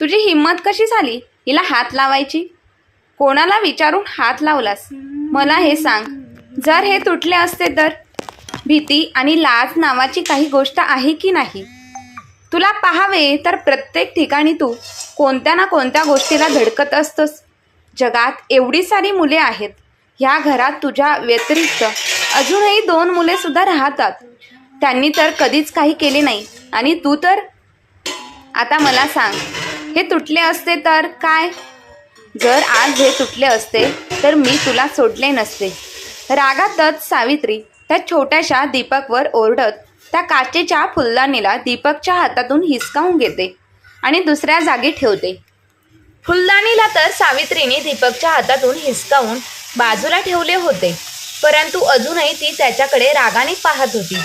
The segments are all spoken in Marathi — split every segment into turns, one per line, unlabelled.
तुझी हिंमत कशी झाली? हिला हात लावायची? कोणाला विचारून हात लावलास? मला हे सांग जर हे तुटले असते तर? भीती आणि लाज नावाची काही गोष्ट आहे की नाही? तुला पाहावे तर प्रत्येक ठिकाणी तू कोणत्या ना कोणत्या गोष्टीला धडकत असतोस. जगात एवढी सारी मुले आहेत. ह्या घरात तुझ्या व्यतिरिक्त अजूनही दोन मुले सुद्धा राहतात. त्यांनी तर कधीच काही केले नाही. आणि तू तर? आता मला सांग हे तुटले असते तर काय? जर आज हे तुटले असते तर मी तुला सोडले नसते. रागातच सावित्री त्या छोट्याशा दीपकवर ओरडत त्या काचेच्या फुलदाणीला दीपकच्या हातातून हिसकावून घेते आणि दुसऱ्या जागी ठेवते. फुलदाणीला तर सावित्रीने दीपकच्या हातातून हिसकावून बाजूला ठेवले होते परंतु अजूनही ती त्याच्याकडे रागाने पाहत होती.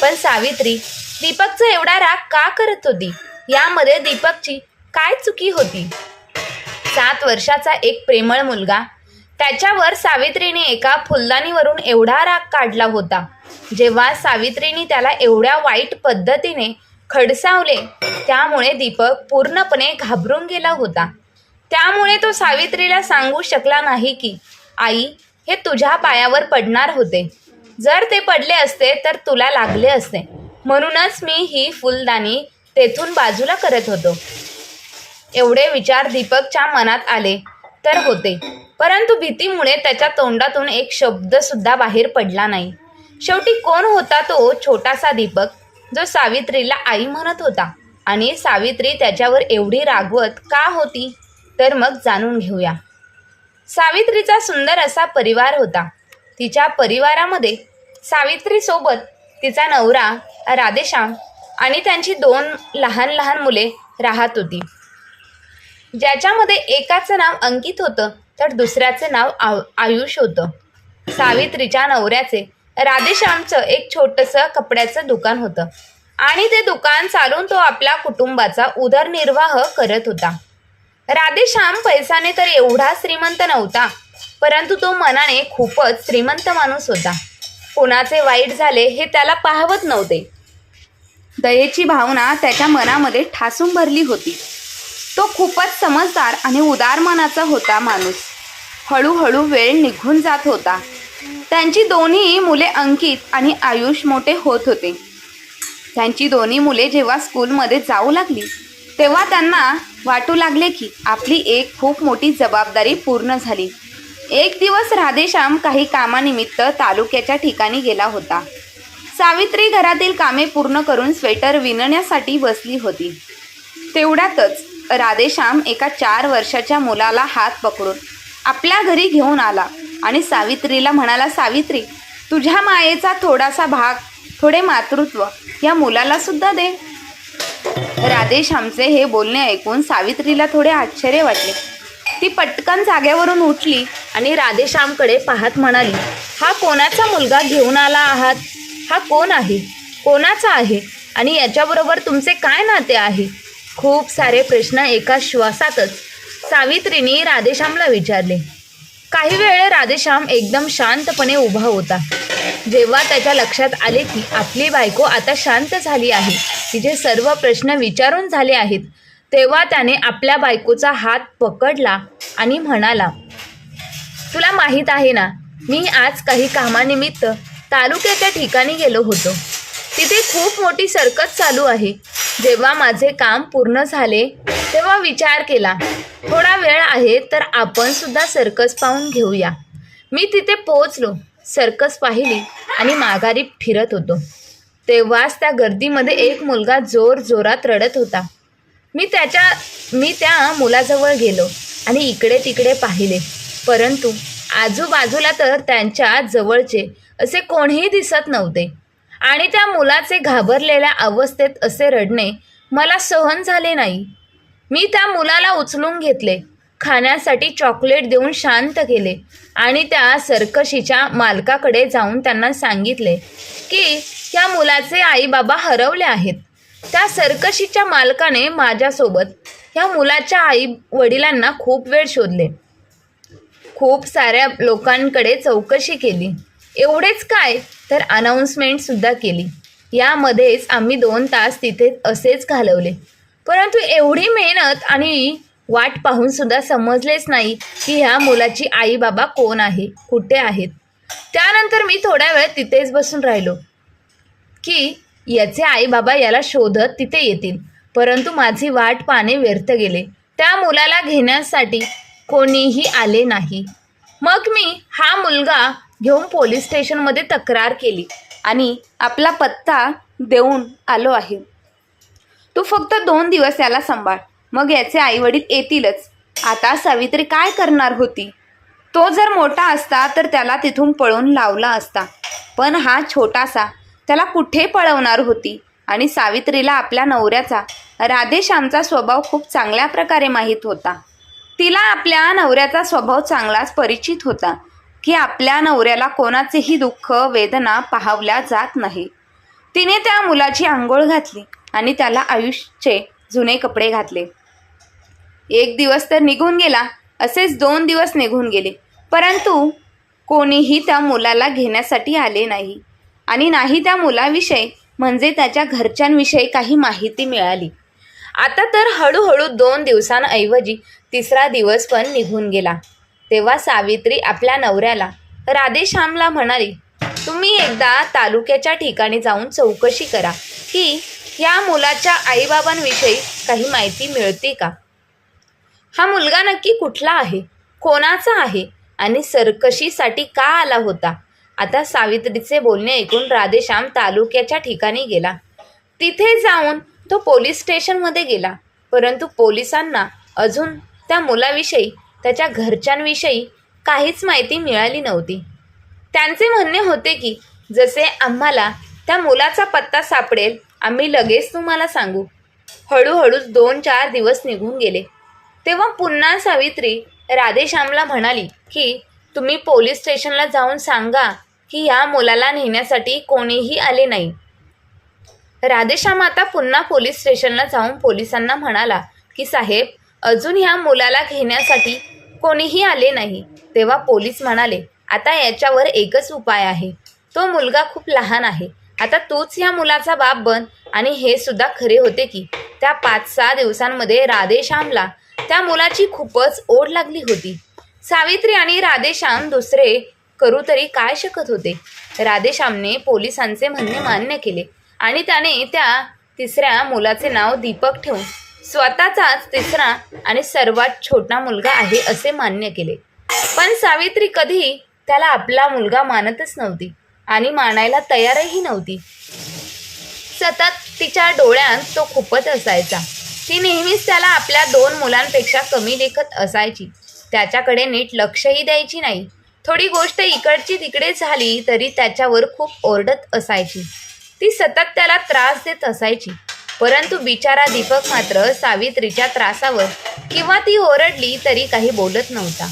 पण सावित्री दीपकचा एवढा राग का करत होती? यामध्ये दीपकची काय चुकी होती? सात वर्षाचा एक प्रेमळ मुलगा. त्याच्यावर सावित्रीने एका फुलदाणीवरून एवढा राग काढला होता. जेव्हा सावित्रीने त्याला एवढ्या वाईट पद्धतीने खडसावले त्यामुळे दीपक पूर्णपणे घाबरून गेला होता. त्यामुळे तो सावित्रीला सांगू शकला नाही की आई हे तुझ्या पायावर पडणार होते. जर ते पडले असते तर तुला लागले असते. म्हणूनच मी ही फुलदाणी तेथून बाजूला करत होतो. एवढे विचार दीपकच्या मनात आले तर होते. परंतु भीतीमुळे त्याच्या तोंडातून एक शब्द सुद्धा बाहेर पडला नाही. शेवटी कोण होता तो छोटासा दीपक जो सावित्रीला आई म्हणत होता? आणि सावित्री त्याच्यावर एवढी रागवत का होती? तर मग जाणून घेऊया. सावित्रीचा सुंदर असा परिवार होता. तिच्या परिवारामध्ये सावित्रीसोबत तिचा नवरा राधेश्याम आणि त्यांची दोन लहान लहान मुले राहत होती. ज्याच्यामध्ये एकाचं नाव अंकित होतं तर दुसऱ्याचं नाव आव आयुष होतं. सावित्रीच्या नवऱ्याचे राधेश्यामचं एक छोटंसं कपड्याचं दुकान होतं. आणि ते दुकान चालून तो आपल्या कुटुंबाचा उदरनिर्वाह करत होता. राधेश्याम पैसाने तर एवढा श्रीमंत नव्हता परंतु तो मनाने खूपच श्रीमंत माणूस होता. कोणाचे वाईट झाले हे त्याला पाहवत नव्हते. दयेची भावना त्याच्या मनामध्ये ठासून भरली होती. तो खूपच समजदार आणि उदार मनाचा होता माणूस. हळूहळू वेळ निघून जात होता. त्यांची दोन्ही मुले अंकित आणि आयुष मोठे होत होते. त्यांची दोन्ही मुले जेव्हा स्कूलमध्ये जाऊ लागली तेव्हा त्यांना वाटू लागले की आपली एक खूप मोठी जबाबदारी पूर्ण झाली. एक दिवस राधेश्याम काही कामानिमित्त तालुक्याच्या ठिकाणी गेला होता. सावित्री घरातील कामे पूर्ण करून स्वेटर विणण्यासाठी बसली होती. तेवढ्यातच राधेश्याम एका चार वर्षाच्या मुलाला हात पकडून आपल्या घरी घेऊन आला. आणि सावित्रीला म्हणाला सावित्री तुझ्या मायेचा थोडासा भाग थोडे मातृत्व या मुलाला सुद्धा दे. राधेश्यामचे हे बोलणे ऐकून सावित्रीला थोडे आश्चर्य वाटले. ती पटकन जाग्यावरून उठली आणि राधेश्यामकडे पाहत म्हणाली हा कोणाचा मुलगा घेऊन आला आहात? हा कोण आहे? कोणाचा आहे? आणि याच्याबरोबर तुमचे काय नाते आहे? खूप सारे प्रश्न एका श्वासातच. सावित्रीने राधेश्यामला विचारले. काही वेळ राधेश्याम एकदम शांतपणे उभा होता. जेव्हा त्याच्या लक्षात आले की आपली बायको आता शांत झाली आहे तिचे सर्व प्रश्न विचारून झाले आहेत तेव्हा त्याने आपल्या बायकोचा हात पकडला आणि म्हणाला तुला माहीत आहे ना मी आज काही कामानिमित्त तालुक्याच्या ठिकाणी गेलो होतो. तिथे खूप मोठी सरकत चालू आहे. जेव्हा माझे काम पूर्ण झाले तेव्हा विचार केला थोडा वेळ आहे तर आपण सुद्धा सर्कस पाहून घेऊया. मी तिथे पोहोचलो सर्कस पाहिली आणि माघारी फिरत होतो. तेव्हाच त्या गर्दीमध्ये एक मुलगा जोर जोरात रडत होता. मी त्याच्या मी त्या मुलाजवळ गेलो आणि इकडे तिकडे पाहिले. परंतु आजूबाजूला तर त्यांच्या जवळचे असे कोणीही दिसत नव्हते. आणि त्या मुलाचे घाबरलेल्या अवस्थेत असे रडणे मला सहन झाले नाही. मी त्या मुलाला उचलून घेतले खाण्यासाठी चॉकलेट देऊन शांत केले आणि त्या सर्कशीच्या मालकाकडे जाऊन त्यांना सांगितले की या मुलाचे आई बाबा हरवले आहेत. त्या सर्कशीच्या मालकाने माझ्यासोबत ह्या मुलाच्या आई वडिलांना खूप वेळ शोधले. खूप साऱ्या लोकांकडे चौकशी केली. एवढेच काय? तर अनाऊन्समेंटसुद्धा केली. यामध्येच आम्ही दोन तास तिथे असेच घालवले.
परंतु एवढी मेहनत आणि वाट पाहूनसुद्धा समजलेच नाही की ह्या मुलाची आई बाबा कोण आहे कुठे आहेत. त्यानंतर मी थोड्या वेळ तिथेच बसून राहिलो की याचे आई बाबा याला शोधत तिथे येतील. परंतु माझी वाट पाहणे व्यर्थ गेले. त्या मुलाला घेण्यासाठी कोणीही आले नाही. मग मी हा मुलगा घेऊन पोलीस स्टेशनमध्ये तक्रार केली
आणि आपला पत्ता देऊन आलो आहे. तू फक्त दोन दिवस याला सांभाळ. मग याचे आईवडील येतीलच. आता सावित्री काय करणार होती? तो जर मोठा असता तर त्याला तिथून पळून लावला असता. पण हा छोटासा त्याला कुठे पळवणार होती? आणि सावित्रीला आपल्या नवऱ्याचा राधेश्यामचा स्वभाव खूप चांगल्या प्रकारे माहीत होता. तिला आपल्या नवऱ्याचा स्वभाव चांगलाच परिचित होता. की आपल्या नवऱ्याला कोणाचेही दुःख वेदना पाहावल्या जात नाही. तिने त्या मुलाची आंघोळ घातली आणि त्याला आयुष्याचे जुने कपडे घातले. एक दिवस तर निघून गेला असेच दोन दिवस निघून गेले. परंतु कोणीही त्या मुलाला घेण्यासाठी आले नाही आणि नाही त्या मुलाविषयी म्हणजे त्याच्या घरच्यांविषयी काही माहिती मिळाली.
आता तर हळूहळू दोन दिवसांऐवजी तिसरा दिवस पण निघून गेला. तेव्हा सावित्री आपल्या नवऱ्याला राधेश्यामला म्हणाली तुम्ही एकदा तालुक्याच्या ठिकाणी जाऊन चौकशी करा की या मुलाच्या आईबाबांविषयी काही माहिती मिळते का? हा मुलगा नक्की कुठला आहे? कोणाचा आहे? आणि सरकशीसाठी का आला होता? आता सावित्रीचे बोलणे ऐकून राधेश्याम तालुक्याच्या ठिकाणी गेला. तिथे जाऊन तो पोलीस स्टेशनमध्ये गेला परंतु पोलिसांना अजून त्या मुलाविषयी त्याच्या घरच्यांविषयी काहीच माहिती मिळाली नव्हती. त्यांचे म्हणणे होते की जसे आम्हाला त्या मुलाचा पत्ता सापडेल आम्ही लगेच तुम्हाला सांगू. हळूहळूच दोन चार दिवस निघून गेले. तेव्हा पुन्हा सावित्री राधेश्यामला म्हणाली की तुम्ही पोलीस स्टेशनला जाऊन सांगा की या मुलाला नेण्यासाठी कोणीही आले नाही. राधेश्याम आता पुन्हा पोलीस स्टेशनला जाऊन पोलिसांना म्हणाला की साहेब अजून ह्या मुलाला घेण्यासाठी कोणीही आले नाही. तेव्हा पोलीस म्हणाले आता याच्यावर एकच उपाय आहे. तो मुलगा खूप लहान आहे. आता तूच ह्या मुलाचा बाप बन आणि हे सुद्धा खरे होते की. त्या पाच सहा दिवसांमध्ये राधेश्यामला त्या मुलाची खूपच ओढ लागली होती. सावित्री आणि राधेश्याम दुसरे करू तरी काय शकत होते? राधेश्यामने पोलिसांचे म्हणणे मान्य केले आणि त्याने त्या तिसऱ्या मुलाचे नाव दीपक ठेवून स्वतःचाच तिसरा आणि सर्वात छोटा मुलगा आहे असे मान्य केले. पण सावित्री कधी त्याला आपला मुलगा मानतच नव्हती आणि मानायला तयारही नव्हती. सतत तिच्या डोळ्यात तो खूपच असायचा. ती नेहमीच त्याला आपल्या दोन मुलांपेक्षा कमी लेखत असायची. त्याच्याकडे नीट लक्षही द्यायची नाही. थोडी गोष्ट इकडची तिकडे झाली तरी त्याच्यावर खूप ओरडत असायची. ती सतत त्याला त्रास देत असायची. परंतु बिचारा दीपक मात्र सावित्रीच्या त्रासावर किंवा ती ओरडली तरी काही बोलत नव्हता.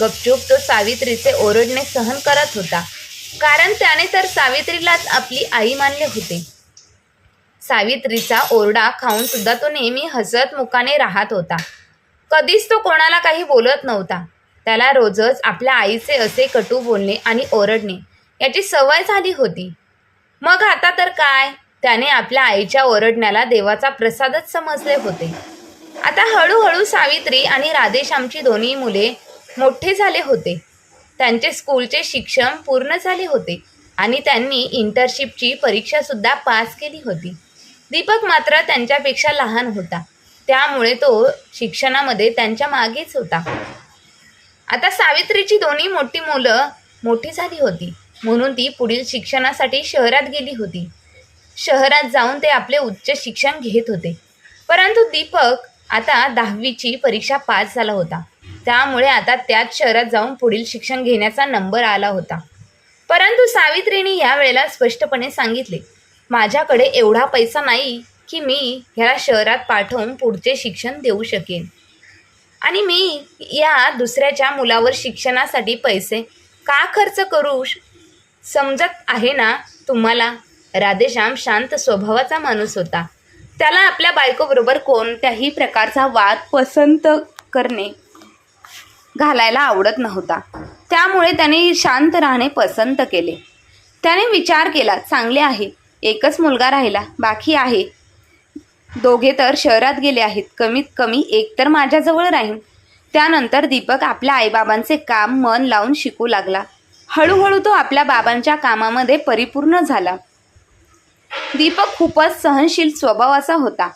गपचूप तो सावित्रीचे ओरडणे सहन करत होता. कारण त्याने तर सावित्रीलाच आपली आई मानले होते. सावित्रीचा ओरडा खाऊन सुद्धा तो नेहमी हसत मुखाने राहत होता. कधीच तो कोणाला काही बोलत नव्हता. त्याला रोजच आपल्या आईचे असे कटू बोलणे आणि ओरडणे याची सवय झाली होती. मग आता तर काय? त्याने आपल्या आईच्या ओरडण्याला देवाचा प्रसादच समजले होते. आता हळूहळू सावित्री आणि राधेश्यामची दोन्ही मुले मोठे झाले होते. त्यांचे स्कूलचे शिक्षण पूर्ण झाले होते आणि त्यांनी इंटरशिपची परीक्षासुद्धा पास केली होती. दीपक मात्र त्यांच्यापेक्षा लहान होता. त्यामुळे तो शिक्षणामध्ये त्यांच्या मागेच होता. आता सावित्रीची दोन्ही मोठी मुलं मोठी झाली होती. म्हणून ती पुढील शिक्षणासाठी शहरात गेली होती. शहरात जाऊन ते आपले उच्च शिक्षण घेत होते. परंतु दीपक आता दहावीची परीक्षा पास झाला होता. त्यामुळे आता त्याच शहरात जाऊन पुढील शिक्षण घेण्याचा नंबर आला होता. परंतु सावित्रीने या वेळेला स्पष्टपणे सांगितले माझ्याकडे एवढा पैसा नाही की मी ह्याला शहरात पाठवून पुढचे शिक्षण देऊ शकेन. आणि मी या दुसऱ्याच्या मुलावर शिक्षणासाठी पैसे का खर्च करू श- समजत आहे ना तुम्हाला? राधेश्याम शांत स्वभावाचा माणूस होता.
त्याला आपल्या बायकोबरोबर कोणत्याही प्रकारचा वाद पसंत करणे घालायला आवडत नव्हता. त्यामुळे त्याने शांत राहणे पसंत केले. त्याने विचार केला चांगले आहे. एकच मुलगा राहिला. बाकी आहे. दोघे तर शहरात गेले आहेत. कमीत कमी एक तर माझ्याजवळ राहीन. त्यानंतर दीपक आपल्या आईबाबांचे काम मन लावून शिकू लागला. हळूहळू तो आपल्या बाबांच्या कामामध्ये परिपूर्ण झाला. दीपक खूपच सहनशील स्वभावाचा होता.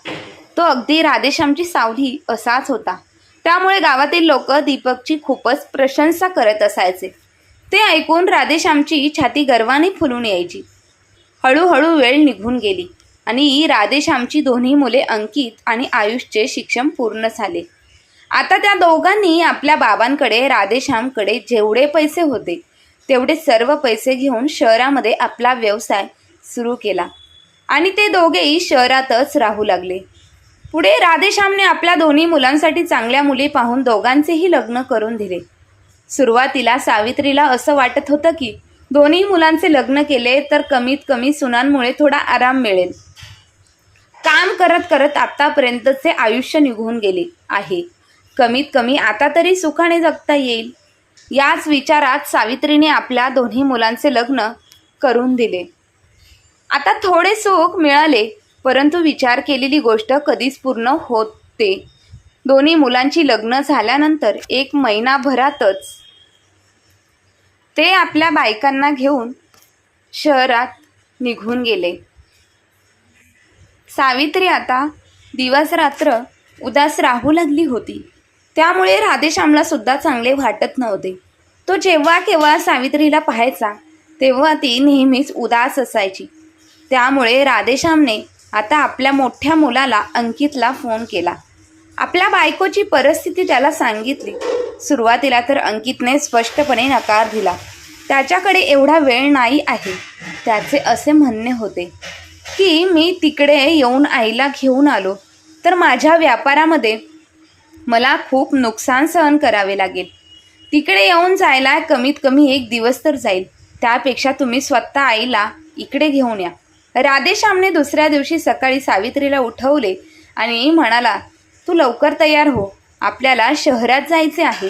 तो अगदी राधेश्यामची सावली असाच होता. त्यामुळे गावातील लोक दीपकची खूपच प्रशंसा करत असायचे. ते ऐकून राधेश्यामची छाती गर्वाने फुलून यायची. हळूहळू वेळ निघून गेली आणि राधेश्यामची दोन्ही मुले अंकित आणि आयुषचे शिक्षण पूर्ण झाले. आता त्या दोघांनी आपल्या बाबांकडे राधेश्यामकडे जेवढे पैसे होते तेवढे सर्व पैसे घेऊन शहरामध्ये आपला व्यवसाय सुरू केला. आणि ते दोघेही शहरातच राहू लागले. पुढे राधेश्यामने आपल्या दोन्ही मुलांसाठी चांगल्या मुली पाहून दोघांचेही लग्न करून दिले. सुरुवातीला सावित्रीला असं वाटत होतं की दोन्ही मुलांचे लग्न केले तर कमीत कमी सुनांमुळे थोडा आराम मिळेल. काम करत करत आत्तापर्यंतचे आयुष्य निघून गेले आहे. कमीत कमी आता तरी सुखाने जगता येईल. याच विचारात सावित्रीने आपल्या दोन्ही मुलांचे लग्न करून दिले. आता थोडे सुख मिळाले परंतु विचार केलेली गोष्ट कधीच पूर्ण होते दोन्ही मुलांची लग्न झाल्यानंतर एक महिनाभरातच ते आपल्या बायकांना घेऊन शहरात निघून गेले. सावित्री आता दिवस रात्र उदास राहू लागली होती. त्यामुळे राधेश्यामला सुद्धा चांगले वाटत नव्हते. तो जेव्हा केव्हा सावित्रीला पाहायचा तेव्हा ती नेहमीच उदास असायची. त्यामुळे राधेश्यामने आता आपल्या मोठ्या मुलाला अंकितला फोन केला. आपल्या बायकोची परिस्थिती त्याला सांगितली. सुरुवातीला तर अंकितने स्पष्टपणे नकार दिला. त्याच्याकडे एवढा वेळ नाही आहे. त्याचे असे म्हणणे होते की मी तिकडे येऊन आईला घेऊन आलो. तर माझ्या व्यापारामध्ये मला खूप नुकसान सहन करावे लागेल. तिकडे येऊन जायला कमीत कमी एक दिवस तर जाईल. त्यापेक्षा तुम्ही स्वतः आईला इकडे घेऊन या. राधेश्यामने दुसऱ्या दिवशी सकाळी सावित्रीला उठवले आणि म्हणाला तू लवकर तयार हो. आपल्याला शहरात जायचे आहे.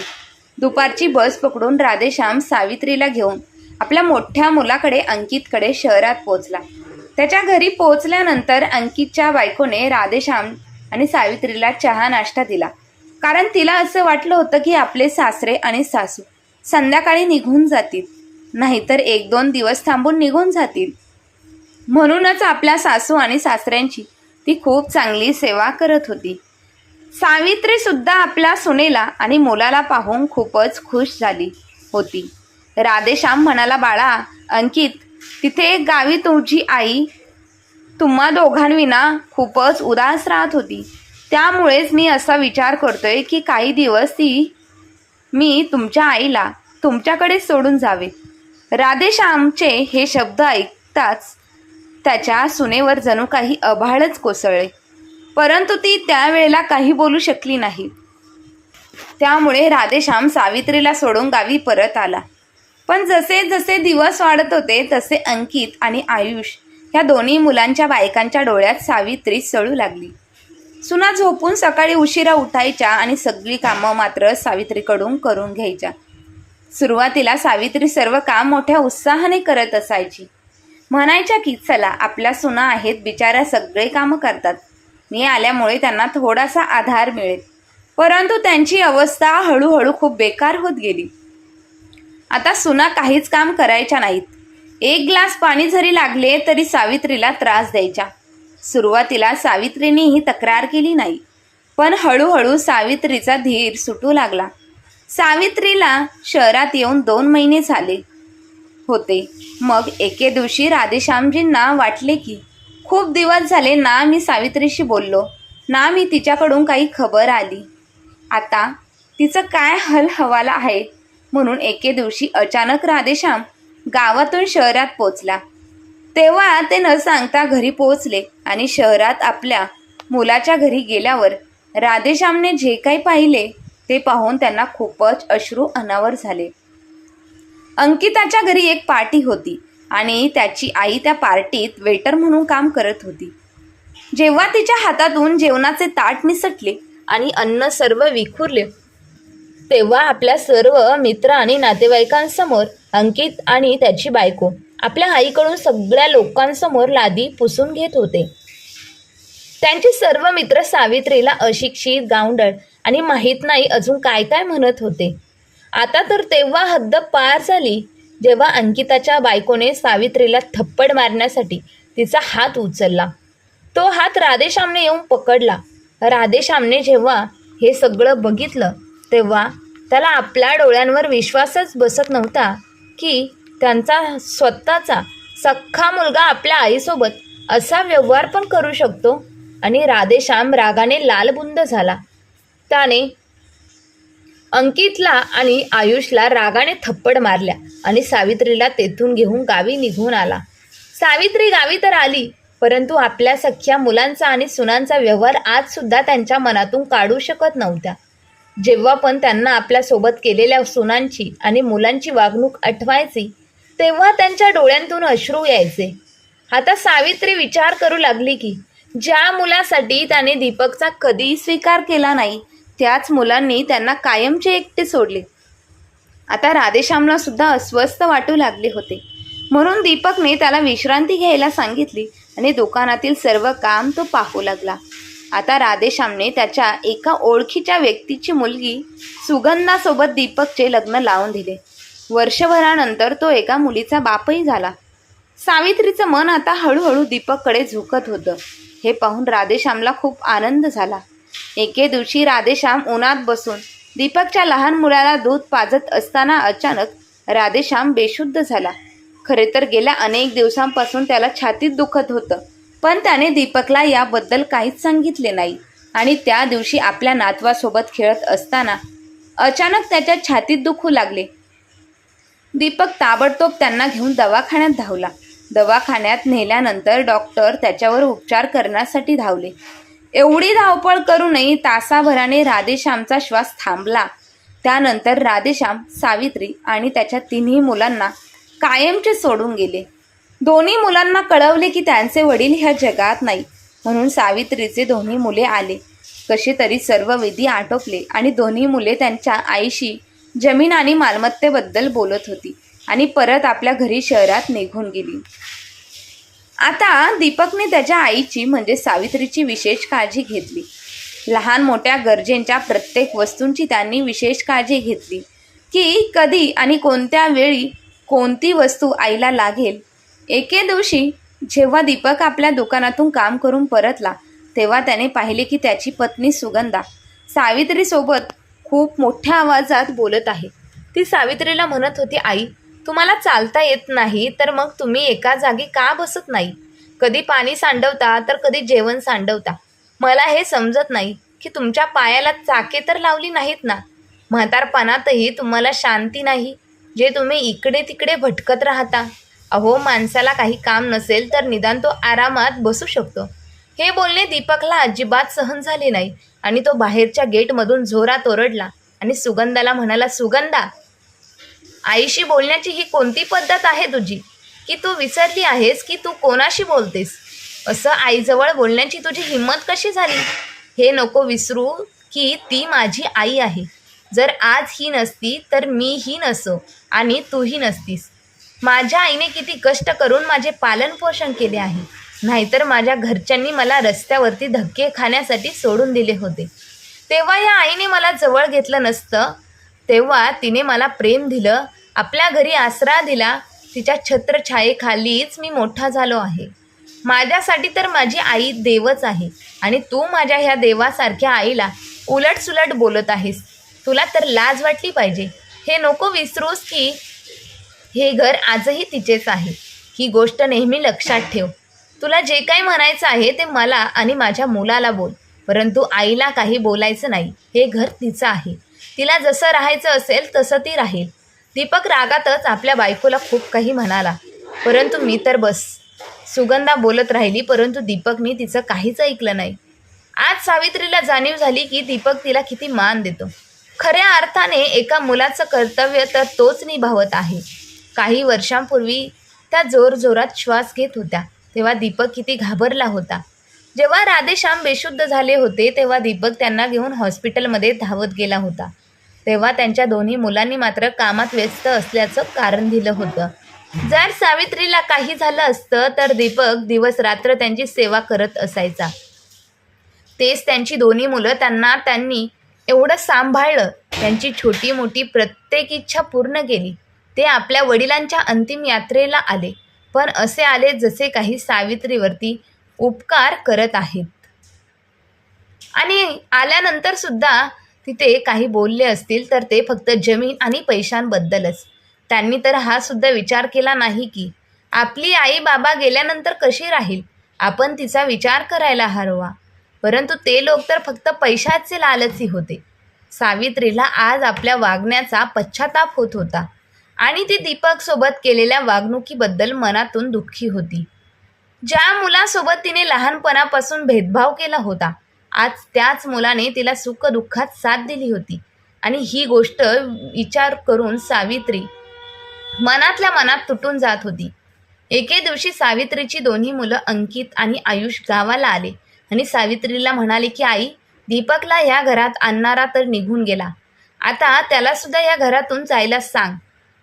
दुपारची बस पकडून राधेश्याम सावित्रीला घेऊन आपल्या मोठ्या मुलाकडे अंकितकडे शहरात पोचला त्याच्या घरी पोचल्यानंतर अंकितच्या बायकोने राधेश्याम आणि सावित्रीला चहा नाश्ता दिला. कारण तिला असं वाटलं होतं की आपले सासरे आणि सासू संध्याकाळी निघून जातील. नाहीतर एक दोन दिवस थांबून निघून जातील. म्हणूनच आपल्या सासू आणि सासऱ्यांची ती खूप चांगली सेवा करत होती. सावित्रीसुद्धा आपल्या सुनेला आणि मुलाला पाहून खूपच खुश झाली होती. राधेश्याम म्हणाला बाळा अंकित तिथे गावी तुझी आई तुम्हा दोघांविना खूपच उदास राहत होती. त्यामुळेच मी असा विचार करतोय की काही दिवस ती मी तुमच्या आईला तुमच्याकडे सोडून जावे. राधेश्यामचे हे शब्द ऐकताच त्याच्या सुनेवर जणू काही अभाळच कोसळले. परंतु ती त्यावेळेला काही बोलू शकली नाही. त्यामुळे राधेश्याम सावित्रीला सोडून गावी परत आला. पण जसे जसे दिवस वाढत होते तसे अंकित आणि आयुष ह्या दोन्ही मुलांच्या बायकांच्या डोळ्यात सावित्री सळू लागली. सुना झोपून सकाळी उशिरा उठायच्या आणि सगळी कामं मात्र सावित्रीकडून करून घ्यायच्या. सुरुवातीला सावित्री सर्व काम मोठ्या उत्साहाने करत असायची. म्हणायच्या की चला आपल्या सुना आहेत बिचाऱ्या सगळे कामं करतात. मी आल्यामुळे त्यांना थोडासा आधार मिळेल. परंतु त्यांची अवस्था हळूहळू खूप बेकार होत गेली. आता सुना काहीच काम करायच्या नाहीत. एक ग्लास पाणी जरी लागले तरी सावित्रीला त्रास द्यायच्या सुरुवातीला सावित्रीने ही तक्रार केली नाही पण हळूहळू सावित्रीचा धीर सुटू लागला. सावित्रीला शहरात येऊन दोन महिने झाले. होते. मग एके दिवशी राधेश्यामजींना वाटले की खूप दिवस झाले ना मी सावित्रीशी बोललो. ना मी तिच्याकडून काही खबर आली. आता तिचं काय हल हवाला आहे? म्हणून एके दिवशी अचानक राधेश्याम गावातून शहरात पोचला. तेव्हा ते न सांगता घरी पोचले आणि शहरात आपल्या मुलाच्या घरी गेल्यावर राधेश्यामने जे काही पाहिले ते पाहून त्यांना खूपच अश्रू अनावर झाले. अंकिताच्या घरी एक पार्टी होती आणि त्याची आई त्या पार्टीत वेटर म्हणून काम करत होती. जेव्हा तिच्या हातातून जेवणाचे ताट निसटले
आणि अन्न सर्व विखुरले तेव्हा आपल्या सर्व मित्र आणि नातेवाईकांसमोर अंकित आणि त्याची बायको आपल्या आईकडून सगळ्या लोकांसमोर लादी पुसून घेत होते. त्यांचे सर्व मित्र सावित्रीला अशिक्षित गावंडळ आणि माहीत नाही अजून काय काय म्हणत होते. आता तर तेव्हा हद्द पार झाली जेव्हा अंकिताच्या बायकोने सावित्रीला थप्पड मारण्यासाठी तिचा हात उचलला. तो हात राधेश्यामने येऊन पकडला. राधेश्यामने जेव्हा हे सगळं बघितलं तेव्हा त्याला आपल्या डोळ्यांवर विश्वासच बसत नव्हता की त्यांचा स्वतःचा सख्खा मुलगा आपल्या आईसोबत असा व्यवहार पण करू शकतो. आणि राधेश्याम रागाने लालबुंद झाला. त्याने अंकितला आणि आयुषला रागाने थप्पड मारल्या आणि सावित्रीला तेथून घेऊन गावी निघून आला. सावित्री गावी तर आली परंतु आपल्या सख्या मुलांचा आणि सुनांचा व्यवहार आज सुद्धा त्यांच्या मनातून काढू शकत नव्हत्या. जेव्हा पण त्यांना आपल्यासोबत केलेल्या सुनांची आणि मुलांची वागणूक आठवायची तेव्हा त्यांच्या डोळ्यांतून अश्रू यायचे. आता सावित्री विचार करू लागली की ज्या मुलासाठी त्याने दीपकचा कधीही
स्वीकार केला नाही त्याच मुलांनी त्यांना कायमचे एकटे सोडले. आता राधेश्यामला सुद्धा अस्वस्थ वाटू लागले होते. म्हणून दीपकने त्याला विश्रांती घ्यायला सांगितली आणि दुकानातील सर्व काम तो पाहू लागला. आता राधेश्यामने त्याच्या एका ओळखीच्या व्यक्तीची मुलगी सुगंधासोबत दीपकचे लग्न लावून दिले. वर्षभरानंतर तो एका मुलीचा बापही झाला. सावित्रीचं मन आता हळूहळू दीपककडे झुकत होतं. हे पाहून राधेश्यामला खूप आनंद झाला. एके दिवशी राधेश्याम उन्हात बसून दीपकच्या लहान मुलाला दूध पाजत असताना अचानक राधेश्याम बेशुद्ध झाला. खरे तर गेल्या अनेक दिवसांपासून त्याला छातीत दुखत होतं पण त्याने दीपकला याबद्दल काहीच सांगितले नाही आणि त्या दिवशी आपल्या नातवासोबत खेळत असताना अचानक त्याच्या छातीत दुखू लागले. दीपक ताबडतोब त्यांना घेऊन दवाखान्यात धावला. दवाखान्यात नेल्यानंतर डॉक्टर त्याच्यावर उपचार करण्यासाठी धावले. एवढी धावपळ करूनही तासाभराने राधेश्यामचा श्वास थांबला. त्यानंतर राधेश्याम सावित्री आणि त्याच्या तिन्ही मुलांना कायमचे सोडून गेले. दोन्ही मुलांना कळवले की त्यांचे वडील ह्या जगात नाही म्हणून सावित्रीचे दोन्ही मुले आले. कसे तरी सर्व विधी आटोपले आणि दोन्ही मुले त्यांच्या आईशी जमीन आणि मालमत्तेबद्दल बोलत होती आणि परत आपल्या घरी शहरात निघून गेली. आता दीपकने त्याच्या आईची म्हणजे सावित्रीची विशेष काळजी घेतली. लहान मोठ्या गरजेंच्या प्रत्येक वस्तूंची त्यांनी विशेष काळजी घेतली. की कधी आणि कोणत्या वेळी कोणती वस्तू आईला लागेल. एके दिवशी जेव्हा दीपक आपल्या दुकानातून काम करून परतला तेव्हा त्याने पाहिले की त्याची पत्नी सुगंधा सावित्रीसोबत खूप मोठ्या आवाजात बोलत आहे. ती सावित्रीला म्हणत होती आई तुम्हाला चालता येत नाही तर मग तुम्ही एका जागी का बसत नाही? कधी पाणी सांडवता तर कधी जेवण सांडवता. मला हे समजत नाही की तुमच्या पायाला चाके तर लावली नाहीत ना? म्हातारपणातही तुम्हाला शांती नाही जे तुम्ही इकडे तिकडे भटकत राहता. अहो माणसाला काही काम नसेल तर निदान तो आरामात बसू शकतो. हे बोलणे दीपकला अजिबात सहन झाले नाही आणि तो बाहेरच्या गेटमधून जोरात ओरडला आणि सुगंधाला म्हणाला सुगंधा आईशी बोलण्याची ही कोणती पद्धत आहे तुझी? की तू विसरली आहेस की तू कोणाशी बोलतेस? असं आईजवळ बोलण्याची तुझी हिंमत कशी झाली? हे नको विसरू की ती माझी आई आहे. जर आज ही नसती तर मी ही नसो आणि तूही नसतीस. माझ्या आईने किती कष्ट करून माझे पालनपोषण केले आहे. नाहीतर माझ्या घरच्यांनी मला रस्त्यावरती धक्के खाण्यासाठी सोडून दिले होते. तेव्हा या आईने मला जवळ घेतलं नसतं तेव्हा तिने मला प्रेम दिलं आपल्या घरी आसरा दिला तिच्या छत्रछायेखालीच मी मोठा झालो आहे. माझ्यासाठी तर माझी आई देवच आहे आणि तू माझ्या ह्या देवासारख्या आईला उलटसुलट बोलत आहेस. तुला तर लाज वाटली पाहिजे. हे नको विसरूस की हे घर आजही तिचेच आहे. ही गोष्ट नेहमी लक्षात ठेव. तुला जे काही म्हणायचं आहे ते मला आणि माझ्या मुलाला बोल परंतु आईला काही बोलायचं नाही. हे घर तिचं आहे. तिला जसं राहायचं असेल तसं ती राहील. दीपक रागातच आपल्या बायकोला खूप काही म्हणाला. परंतु मी तर बस. सुगंधा बोलत राहिली परंतु दीपकने तिचं काहीच ऐकलं नाही. आज सावित्रीला जाणीव झाली की दीपक तिला किती मान देतो. खऱ्या अर्थाने एका मुलाचं कर्तव्य तर तोच निभावत आहे. काही वर्षांपूर्वी त्या जोरजोरात श्वास घेत होत्या. तेव्हा दीपक किती घाबरला होता. जेव्हा राधेश्याम बेशुद्ध झाले होते तेव्हा दीपक त्यांना घेऊन हॉस्पिटलमध्ये धावत गेला होता. तेव्हा त्यांच्या दोन्ही मुलांनी मात्र कामात व्यस्त असल्याचं कारण दिलं होतं. जर सावित्रीला काही झालं असतं तर दीपक दिवस रात्र त्यांची सेवा करत असायचा.
तेच त्यांची दोन्ही मुलं त्यांना त्यांनी एवढं सांभाळलं. त्यांची छोटी मोठी प्रत्येक इच्छा पूर्ण केली. ते आपल्या वडिलांच्या अंतिम यात्रेला आले. पण असे आले जसे काही सावित्रीवरती उपकार करत आहेत. आणि आल्यानंतर सुद्धा तिथे काही बोलले असतील तर ते फक्त जमीन आणि पैशांबद्दलच. त्यांनी तर हा सुद्धा विचार केला नाही की आपली आई बाबा गेल्यानंतर कशी राहील? आपण तिचा विचार करायला हरवा. परंतु ते लोक तर फक्त पैशाचे लालची होते. सावित्रीला आज आपल्या वागण्याचा पश्चाताप होत होता. आणि ती दीपकसोबत केलेल्या वागणुकीबद्दल मनातून दुःखी होती. ज्या मुलासोबत तिने लहानपणापासून भेदभाव केला होता आज त्याच मुलाने तिला सुख दुःखात साथ दिली होती. आणि ही गोष्ट विचार करून सावित्री मनातल्या मनात तुटून जात होती. एके दिवशी सावित्रीची दोन्ही मुलं अंकित आणि आयुष गावाला आले आणि सावित्रीला म्हणाले की आई दीपकला या घरात आणणारा तर निघून गेला. आता त्याला सुद्धा या घरातून जायला सांग.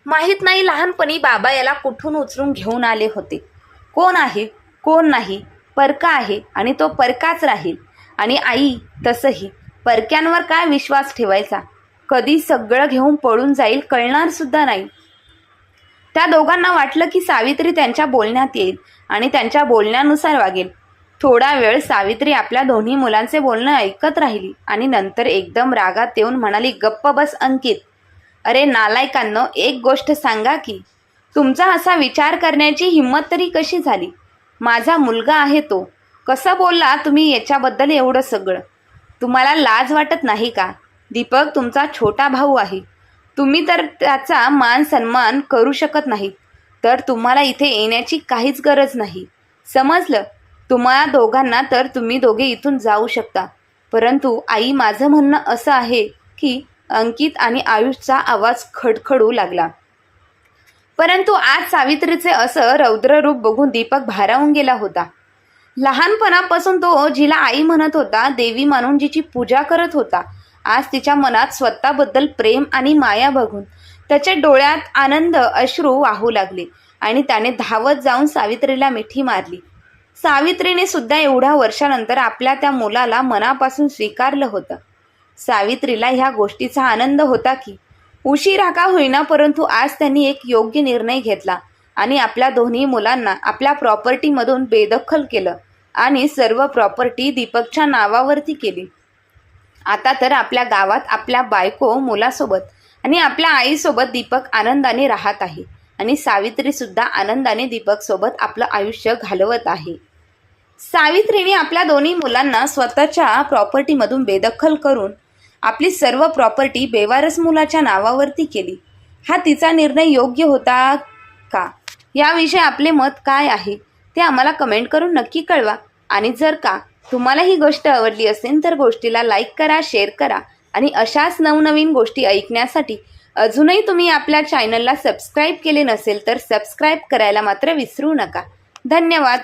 माहीत नाही लहानपणी बाबा याला कुठून उचलून घेऊन आले होते. कोण आहे? कोण नाही? परका आहे आणि तो परकाच राहील. आणि आई तसंही. परक्यांवर काय विश्वास ठेवायचा? कधी सगळं घेऊन पळून जाईल कळणार सुद्धा नाही. त्या दोघांना वाटलं की सावित्री त्यांच्या बोलण्यात येईल आणि त्यांच्या बोलण्यानुसार वागेल. थोडा वेळ सावित्री आपल्या दोन्ही मुलांचे बोलणं ऐकत राहिली आणि नंतर एकदम रागात येऊन म्हणाली गप्प बस अंकित. अरे नालायकांनो एक गोष्ट सांगा की तुमचा असा विचार करण्याची हिंमत तरी कशी झाली? माझा मुलगा आहे तो. कसं बोलला तुम्ही याच्याबद्दल एवढं सगळं? तुम्हाला लाज वाटत नाही का? दीपक तुमचा छोटा भाऊ आहे. तुम्ही तर त्याचा मान सन्मान करू शकत नाही तर तुम्हाला इथे येण्याची काहीच गरज नाही. समजलं? तुम्हाला दोघांना तर तुम्ही दोघे इथून जाऊ शकता. परंतु आई माझं म्हणणं असं आहे की अंकित आणि आयुषचा आवाज खडखडू लागला. परंतु आज सावित्रीचे असं रौद्र रूप बघून दीपक भारावून गेला होता. लहानपणापासून तो जिला आई म्हणत होता देवी मानून जिची पूजा करत होता. आज तिच्या मनात स्वतःबद्दल प्रेम आणि माया बघून त्याच्या डोळ्यात आनंद अश्रू वाहू लागले आणि त्याने धावत जाऊन सावित्रीला मिठी मारली. सावित्रीने सुद्धा एवढ्या वर्षानंतर आपल्या त्या मुलाला मनापासून स्वीकारलं होतं. सावित्रीला ह्या गोष्टीचा आनंद होता की उशिरा का होईना परंतु आज त्यांनी एक योग्य निर्णय घेतला आणि आपल्या दोन्ही मुलांना आपल्या प्रॉपर्टीमधून बेदखल केलं आणि सर्व प्रॉपर्टी दीपकच्या नावावरती केली. आता तर आपल्या गावात आपल्या बायको मुलासोबत आणि आपल्या आईसोबत दीपक आनंदाने राहत आहे आणि सावित्रीसुद्धा आनंदाने दीपकसोबत आपलं आयुष्य घालवत आहे. सावित्रीने आपल्या दोन्ही मुलांना स्वतःच्या प्रॉपर्टीमधून बेदखल करून आपली सर्व प्रॉपर्टी बेवारस मुलाच्या नावावरती केली. हा तिचा निर्णय योग्य होता का? याविषयी आपले मत काय आहे ते आम्हाला कमेंट करून नक्की कळवा. आणि जर का तुम्हाला ही गोष्ट आवडली असेल तर गोष्टीला लाईक करा शेअर करा. आणि अशाच नवनवीन गोष्टी ऐकण्यासाठी अजूनही तुम्ही आपल्या चॅनलला सबस्क्राईब केले नसेल तर सबस्क्राईब करायला मात्र विसरू नका. धन्यवाद.